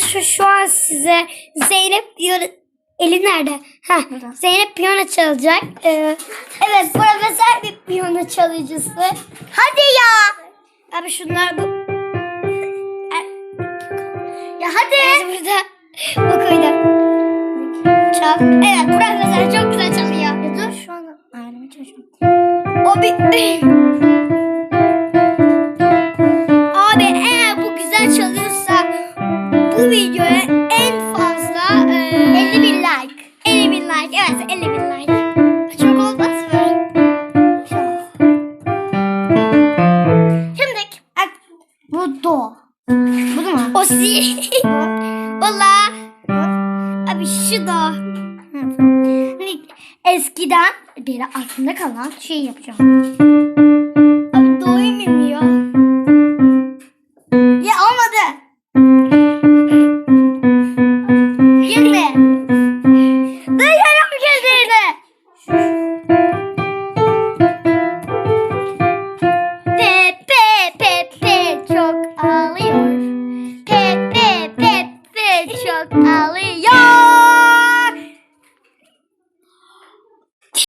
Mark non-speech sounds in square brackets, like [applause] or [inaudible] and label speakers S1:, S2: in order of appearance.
S1: şu, şu an size Zeynep piyano... Eli nerede?
S2: Burada.
S1: Zeynep piyano çalacak. Ee, evet profesör bir piyano çalıcısı.
S2: Hadi ya.
S1: Abi şunlar bu...
S2: Ya hadi.
S1: Biz burada bu kuyuda. Çal. Evet profesör çok güzel çalıyor.
S2: Ya dur şu an ayarlamaya çalışıyorum.
S1: O bir... en fazla e,
S2: 50 bin like.
S1: 50 bin like. Evet 50 bin like. Çok olmaz mı?
S2: Şimdi bu do. Bu da mı?
S1: O si. [laughs] Valla. Abi şu da.
S2: Hani eskiden beri aklımda kalan şey yapacağım. Pepe çok